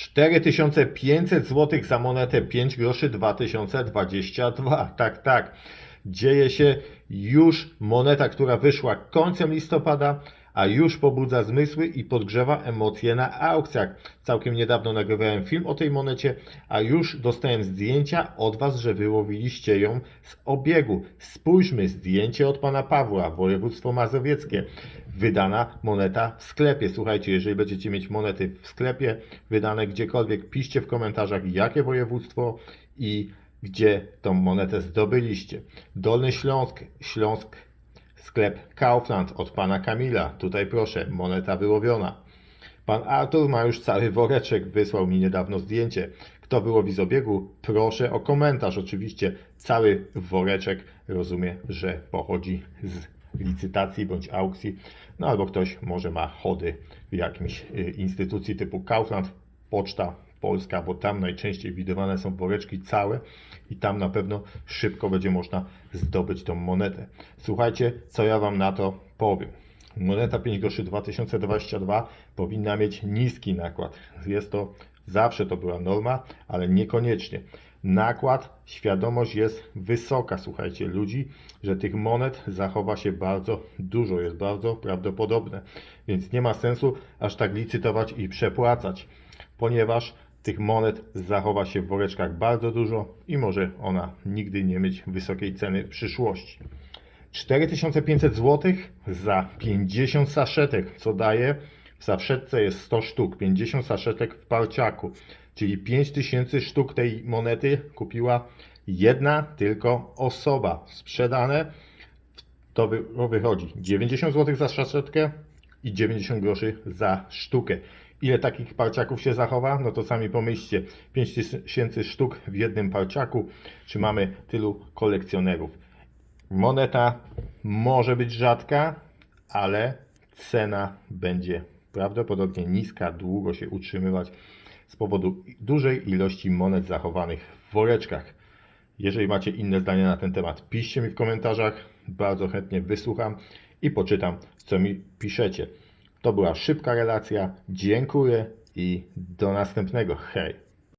4500 zł za monetę 5 groszy 2022. Tak, tak. Dzieje się już moneta, która wyszła końcem listopada, a już pobudza zmysły i podgrzewa emocje na aukcjach. Całkiem niedawno nagrywałem film o tej monecie, a już dostałem zdjęcia od Was, że wyłowiliście ją z obiegu. Spójrzmy, zdjęcie od Pana Pawła, województwo mazowieckie. Wydana moneta w sklepie. Słuchajcie, jeżeli będziecie mieć monety w sklepie, wydane gdziekolwiek, piszcie w komentarzach, jakie województwo i gdzie tą monetę zdobyliście. Dolny Śląsk, Śląsk, sklep Kaufland od pana Kamila. Tutaj proszę, moneta wyłowiona. Pan Artur ma już cały woreczek, wysłał mi niedawno zdjęcie. Kto wyłowi z obiegu, proszę o komentarz. Oczywiście cały woreczek rozumie, że pochodzi z licytacji bądź aukcji. No albo ktoś może ma chody w jakimś y, instytucji typu Kaufland, Poczta Polska, bo tam najczęściej widywane są woreczki całe i tam na pewno szybko będzie można zdobyć tą monetę. Słuchajcie, co ja Wam na to powiem. Moneta 5 groszy 2022 powinna mieć niski nakład. Jest to, zawsze to była norma, ale niekoniecznie. Nakład, świadomość jest wysoka, słuchajcie, ludzi, że tych monet zachowa się bardzo dużo, jest bardzo prawdopodobne, więc nie ma sensu aż tak licytować i przepłacać, ponieważ tych monet zachowa się w woreczkach bardzo dużo i może ona nigdy nie mieć wysokiej ceny w przyszłości. 4500 zł za 50 saszetek, co daje w saszetce jest 100 sztuk, 50 saszetek w palciaku, czyli 5000 sztuk tej monety kupiła jedna tylko osoba. Sprzedane to wychodzi 90 zł za saszetkę i 90 groszy za sztukę. Ile takich palciaków się zachowa? No to sami pomyślcie. 5000 sztuk w jednym palciaku. Czy mamy tylu kolekcjonerów? Moneta może być rzadka, ale cena będzie prawdopodobnie niska, długo się utrzymywać z powodu dużej ilości monet zachowanych w woreczkach. Jeżeli macie inne zdanie na ten temat, piszcie mi w komentarzach. Bardzo chętnie wysłucham i poczytam, co mi piszecie. To była szybka relacja. Dziękuję i do następnego. Hej!